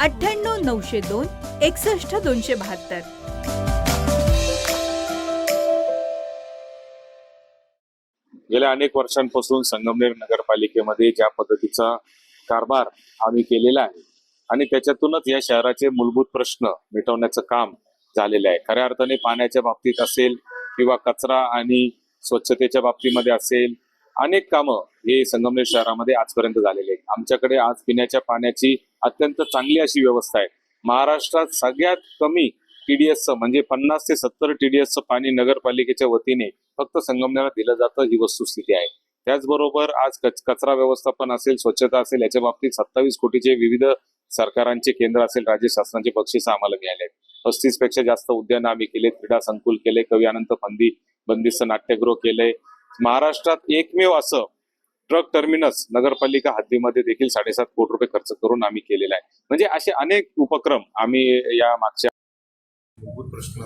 अठ्ठ्याण्णव नऊशे दोन एकसष्ट दोनशे बहात्तर. गेल्या अनेक वर्षांपासून संगमनेर नगरपालिकेमध्ये ज्या पद्धतीचा कारभार आम्ही केलेला आहे आणि त्याच्यातूनच या शहराचे मूलभूत प्रश्न मिटवण्याचं काम झालेलं आहे. खऱ्या अर्थाने पाण्याच्या बाबतीत असेल किंवा कचरा आणि स्वच्छतेच्या बाबतीमध्ये असेल अनेक कामं हे संगमनेर शहरामध्ये आजपर्यंत झालेले आहेत. आमच्याकडे आज पिण्याच्या पाण्याची अत्यंत चांगली अशी व्यवस्था आहे. महाराष्ट्रात सगळ्यात कमी टीडीएसचं म्हणजे पन्नास ते सत्तर टीडीएसचं पाणी नगरपालिकेच्या वतीने फक्त संगमनेरला दिलं जातं ही वस्तुस्थिती आहे. त्याचबरोबर आज कच- कचरा व्यवस्थापन असेल स्वच्छता असेल याच्या बाबतीत सत्तावीस कोटीचे विविध सरकारांचे केंद्र असेल राज्य शासनाचे बक्षीस आम्हाला मिळाले आहेत. पस्तीसपेक्षा जास्त उद्यानं आम्ही केले क्रीडा संकुल केले कवी अनंत फंदी बंदिस्त नाट्यगृह केले. महाराष्ट्रात एकमेव असं ट्रक टर्मिनस नगरपालिका हद्दीमध्ये देखील साडेसात कोटी रुपये खर्च करून आम्ही केलेला आहे. म्हणजे असे अनेक उपक्रम आम्ही या मागच्या मूलभूत प्रश्न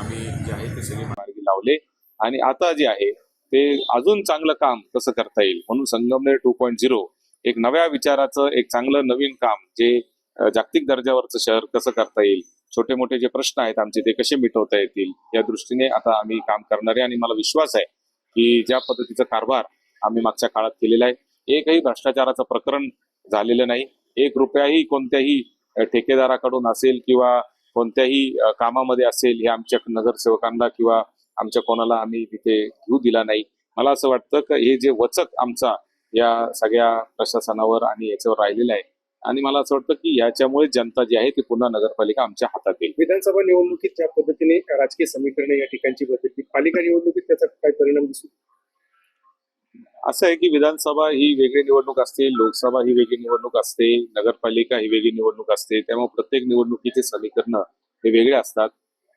आम्ही जे आहे ते सगळे मार्गी लावले. आणि आता जे आहे ते अजून चांगलं काम कसं करता येईल? म्हणून संगमनेर टू पॉईंट झिरो एक नव्या विचाराचं एक चांगलं नवीन काम जे जागतिक दर्जावरचं शहर कसं करता येईल? छोटे मोठे जे प्रश्न आहेत आमचे ते कसे मिटवता येतील? या दृष्टीने आता आम्ही काम करणार आहे आणि मला विश्वास आहे की ज्या पद्धतीचा कारभार आम्ही मागच्या काळात केलेला आहे. एकही भ्रष्टाचाराचं प्रकरण झालेलं नाही. एक रुपयाही कोणत्याही ठेकेदाराकडून असेल किंवा कोणत्याही कामामध्ये असेल हे आमच्या नगरसेवकांना किंवा आमच्या कोणाला आम्ही तिथे घेऊ दिला नाही. मला असं वाटतं की हे जे वचक आमचा या सगळ्या प्रशासनावर आणि याच्यावर राहिलेला आहे. आणि मला असं वाटतं की याच्यामुळे जनता जी आहे ती पुन्हा नगरपालिका आमच्या हातात येईल. विधानसभा निवडणुकीत ज्या पद्धतीने राजकीय समीकरणे या ठिकाणची बदलली पालिका निवडणुकीत त्याचा काय परिणाम दिसू असं आहे की विधानसभा ही वेगळी निवडणूक असते लोकसभा ही वेगळी निवडणूक असते नगरपालिका ही वेगळी निवडणूक असते त्यामुळे प्रत्येक निवडणुकीचे समीकरण हे वेगळे असतात.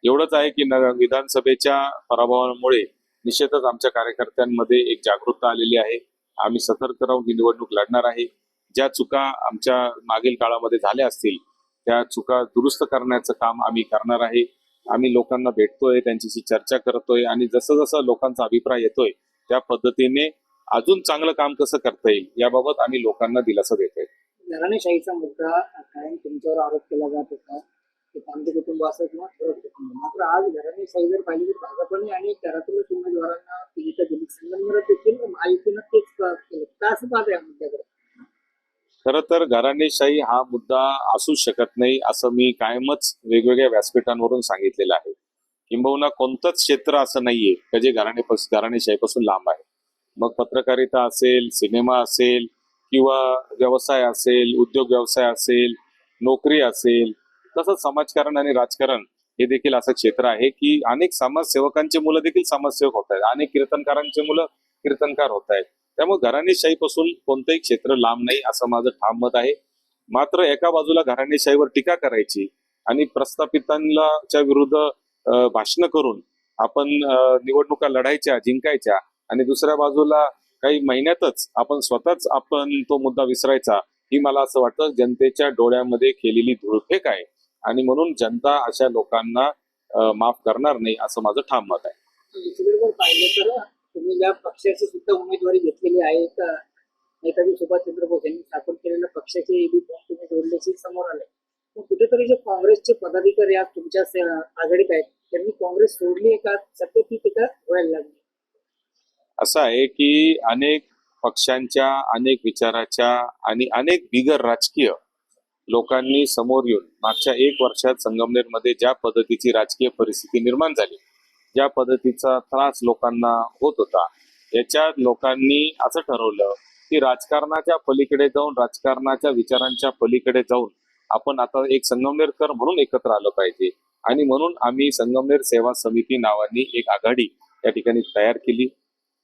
एवढंच आहे की नगर विधानसभेच्या पराभवामुळे निश्चितच आमच्या कार्यकर्त्यांमध्ये एक जागरूकता आलेली आहे. आम्ही सतर्क राहून ही निवडणूक लढणार आहे. ज्या चुका आमच्या मागील काळामध्ये झाल्या असतील त्या चुका दुरुस्त करण्याचं काम आम्ही करणार आहे. आम्ही लोकांना भेटतोय त्यांच्याशी चर्चा करतोय आणि जसं जसं लोकांचा अभिप्राय येतोय त्या पद्धतीने अजून चांगलं काम कसं करता येईल याबाबत आम्ही लोकांना दिलासा देतोय. घराणेशाहीचा मुद्दा कायम तुमच्यावर आरोप केला जात होता. तांबे कुटुंब असं किंवा थोडं कुटुंब. मात्र आज घराणेशाही जर पाहिली तर भाजपने आणि घरातूनच उमेदवारांना तिकीट दिली. संगमनेरात देखील महायुतीनं तेच केलं? का असं पाहत आहे मुद्द्याकडे? खरं तर घराणेशाही हा मुद्दा असू शकत नाही असं मी कायमच वेगवेगळ्या व्यासपीठांवरून सांगितलेलं आहे. किंबहुना कोणतंच क्षेत्र असं नाहीये का जे घराणे घराणेशाहीपासून लांब आहे. मग पत्रकारिता असेल सिनेमा असेल किंवा व्यवसाय असेल उद्योग व्यवसाय असेल नोकरी असेल तसंच समाजकारण आणि राजकारण हे देखील असं क्षेत्र आहे की अनेक समाजसेवकांची मुलं देखील समाजसेवक होत आहेत. अनेक कीर्तनकारांची मुलं कीर्तनकार होत आहेत. त्यामुळे घराणेशाहीपासून कोणतंही क्षेत्र लांब नाही असं माझं ठाम मत आहे. मात्र एका बाजूला घराणेशाहीवर टीका करायची आणि प्रस्थापितांच्या विरुद्ध भाषण करून आपण निवडणुका लढायच्या जिंकायच्या आणि दुसऱ्या बाजूला काही महिन्यातच आपण स्वतःच आपण तो मुद्दा विसरायचा ही मला असं वाटतं जनतेच्या डोळ्यामध्ये केलेली धुळफेक आहे. आणि म्हणून जनता अशा लोकांना माफ करणार नाही असं माझं ठाम मत आहे. तर तुम्ही या पक्षाची सुद्धा उमेदवारी घेतलेली आहे तर नेताजी सुभाषचंद्र बोस यांनी स्थापन केलेल्या पक्षाचे तुम्ही जोडल्याचे समोर आले पण कुठेतरी जे काँग्रेसचे पदाधिकारी आज तुमच्या आघाडीत आहेत त्यांनी काँग्रेस सोडली आहे का? सत्य ती टीका व्हायला लागली. असं आहे की अनेक पक्षांच्या अनेक विचाराच्या आणि अनेक बिगर राजकीय लोकांनी समोर येऊन मागच्या एक वर्षात संगमनेरमध्ये ज्या पद्धतीची राजकीय परिस्थिती निर्माण झाली ज्या पद्धतीचा त्रास लोकांना होत होता याच्यात लोकांनी असं ठरवलं की राजकारणाच्या पलीकडे जाऊन राजकारणाच्या विचारांच्या पलीकडे जाऊन आपण आता एक संगमनेरकर म्हणून एकत्र आलं पाहिजे. आणि म्हणून आम्ही संगमनेर सेवा समिती नावानी एक आघाडी या ठिकाणी तयार केली.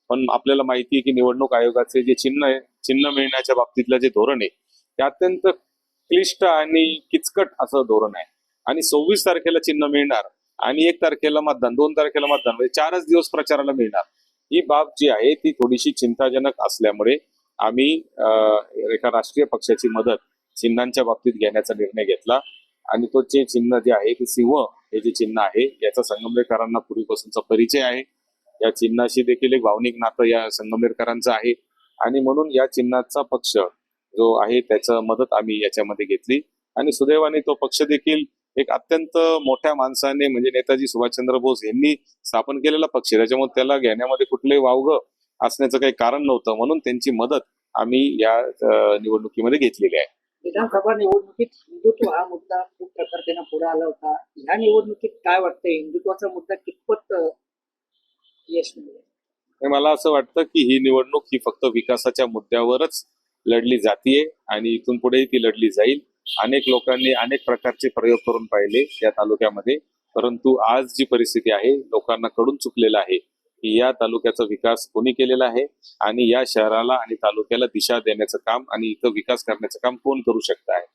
पण आपल्याला माहिती आहे की निवडणूक आयोगाचे जे चिन्ह आहे चिन्ह मिळण्याच्या बाबतीतलं जे धोरण आहे ते अत्यंत क्लिष्ट आणि किचकट असं धोरण आहे. आणि सव्वीस तारखेला चिन्ह मिळणार आणि एक तारखेला मतदान दोन तारखेला मतदान म्हणजे चारच दिवस प्रचाराला मिळणार. ही बाब जी आहे ती थोडीशी चिंताजनक असल्यामुळे आम्ही एका राष्ट्रीय पक्षाची मदत चिन्हांच्या बाबतीत घेण्याचा निर्णय घेतला. आणि तो जे चिन्ह जे आहे ते सिंह हे जे चिन्ह आहे याचा संगमनेरकरांना पूर्वीपासूनचा परिचय आहे. या चिन्हाशी देखील एक भावनिक नातं या संगमनेरकरांचं आहे. आणि म्हणून या चिन्हाचा पक्ष जो आहे त्याचं मदत आम्ही याच्यामध्ये घेतली. आणि सुदैवाने तो पक्ष देखील एक अत्यंत मोठ्या माणसाने म्हणजे नेताजी सुभाषचंद्र बोस यांनी स्थापन केलेला पक्ष. त्याच्यामुळे त्याला घेण्यामध्ये कुठलंही वावग असण्याचं काही कारण नव्हतं. म्हणून त्यांची मदत आम्ही या निवडणुकीमध्ये घेतलेली आहे. विधानसभा निवडणुकीत हिंदुत्व हा मुद्दा खूप प्रखरतेनं पुढे आला होता. ह्या निवडणुकीत काय वाटतंय? हिंदुत्वाचा मुद्दा कितपत यश मिळेल. मला असं वाटतं की ही निवडणूक ही फक्त विकासाच्या मुद्द्यावरच लढली जातीये आणि इथून पुढेही ती लढली जाईल. अनेक लोकांनी अनेक प्रकारचे प्रयोग करून पाहिले या तालुक्यामध्ये. परंतु आज जी परिस्थिती आहे लोकांना कडून चुकलेलं आहे की या तालुक्याचा विकास कोणी केलेला आहे आणि या शहराला आणि तालुक्याला दिशा देण्याचं काम आणि इथं विकास करण्याचं काम कोण करू शकत आहे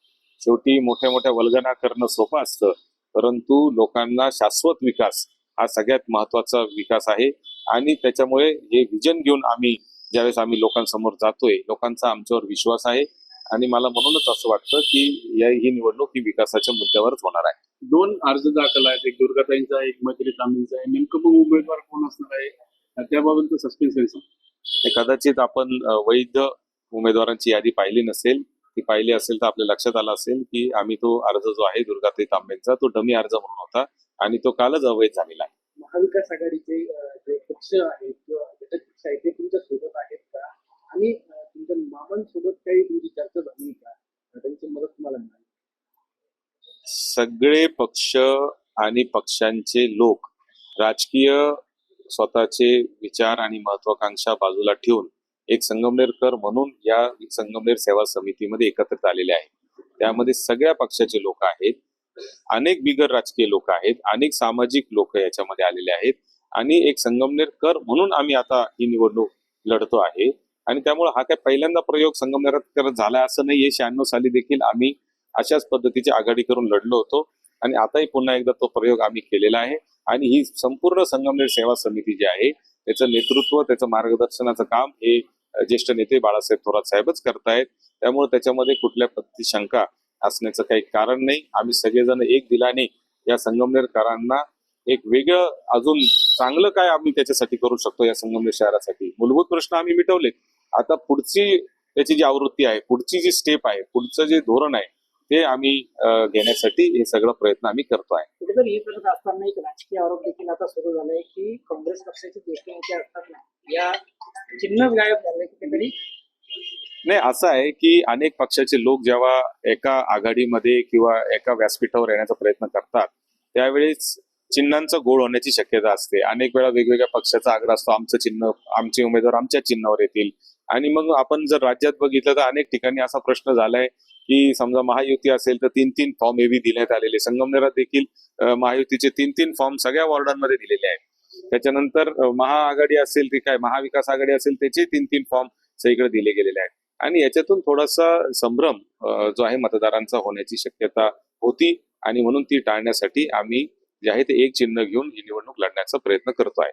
शेवटी मोठ्या मोठ्या वल्गना करणं सोपं असतं. परंतु लोकांना शाश्वत विकास हा सगळ्यात महत्त्वाचा विकास आहे. आणि त्याच्यामुळे हे विजन घेऊन आम्ही ज्यावेळेस आम्ही लोकांसमोर जातोय लोकांचा आमच्यावर विश्वास आहे. आणि मला म्हणूनच असं वाटतं की या ही निवडणूक ही विकासाच्या मुद्द्यावरच होणार आहे. दोन अर्ज दाखल आहेत. एक दुर्गाताईंचा आहे, एक मैत्री तांबेंचा आहे नेमकं मग उमेदवार कोण असणार आहे. त्याबाबत सस्पेन्स आहे कदाचित आपण वैध उमेदवारांची यादी पाहिली नसेल ती पाहिली असेल तर आपल्या लक्षात आलं असेल की आम्ही तो अर्ज जो आहे दुर्गाताई तांबेंचा तो डमी अर्ज म्हणून होता आणि तो कालच अवैध झालेला आहे. महाविकास आघाडीचे जे पक्ष आहेत किंवा घटक पक्ष आहेत ते तुमच्यासोबत आहेत का? आणि तुमच्या मामांसोबत काही तुमची चर्चा झाली का? त्यांची मदत तुम्हाला मिळाली? सगळे पक्ष आणि पक्षांचे लोक राजकीय स्वतःचे विचार आणि महत्वाकांक्षा बाजूला ठेवून एक संगमनेरकर म्हणून या संगमनेर सेवा समितीमध्ये एकत्रित आलेले आहेत. त्यामध्ये सगळ्या पक्षाचे लोक आहेत. अनेक बिगर राजकीय लोक आहेत. अनेक सामाजिक लोक याच्यामध्ये आलेले आहेत. आणि एक संगमनेरकर म्हणून आम्ही आता ही निवडणूक लढतो आहे. आणि त्यामुळे हा काय पहिल्यांदा प्रयोग संगमनेरात करत झाला असं नाहीये. शहाण्णव साली देखील आम्ही अशाच पद्धतीची आघाडी करून लढलो होतो. आणि आताही पुन्हा एकदा तो प्रयोग आम्ही केलेला आहे. आणि ही संपूर्ण संगमनेर सेवा समिती जी आहे त्याचं नेतृत्व त्याचं मार्गदर्शनाचं काम हे ज्येष्ठ नेते बाळासाहेब थोरात साहेबच करतायत. त्यामुळे त्याच्यामध्ये कुठल्या पद्धती शंका असण्याचं काही कारण नाही. आम्ही सगळेजण एक दिलाने या संगमनेरकरांना एक वेगळं अजून चांगलं काय आम्ही त्याच्यासाठी करू शकतो या संगमनेर शहरासाठी? मूलभूत प्रश्न आम्ही मिटवलेत. आता पुढची त्याची जी आवृत्ती आहे पुढची जी स्टेप आहे पुढचं जे धोरण आहे ते आम्ही घेण्यासाठी हे सगळं प्रयत्न आम्ही करतो आहे. कुठेतरी हे करत असताना एक राजकीय आरोप देखील आता सुरू झालाय की काँग्रेस पक्षाचे ज्येष्ठ नेते असताना या चिन्ह गायब झाले कुठेतरी. नाही असं आहे की अनेक पक्षाचे लोक जेव्हा एका आघाडीमध्ये किंवा एका व्यासपीठावर येण्याचा प्रयत्न करतात त्यावेळेस चिन्हांचा गोळ होण्याची शक्यता असते. अनेक वेळा वेगवेगळ्या पक्षाचा आग्रह असतो आमचं चिन्ह आमचे उमेदवार आमच्या चिन्हावर येतील. आणि मग आपण जर राज्यात बघितलं तर अनेक ठिकाणी असा प्रश्न झालाय की समजा महायुती असेल तर तीन तीन फॉर्म एवी देण्यात आलेले. संगमनेरात देखील महायुतीचे तीन तीन फॉर्म सगळ्या वॉर्डांमध्ये दिलेले आहेत. त्याच्यानंतर महाआघाडी असेल ती काय महाविकास आघाडी असेल त्याचे तीन तीन फॉर्म सगळीकडे दिले गेलेले आहेत. आणि याच्यातून थोडासा संभ्रम जो आहे मतदारांचा होण्याची शक्यता होती आणि म्हणून ती टाळण्यासाठी आम्ही जे आहे ते एक चिन्ह घेऊन ही निवडणूक लढण्याचा प्रयत्न करतो आहे.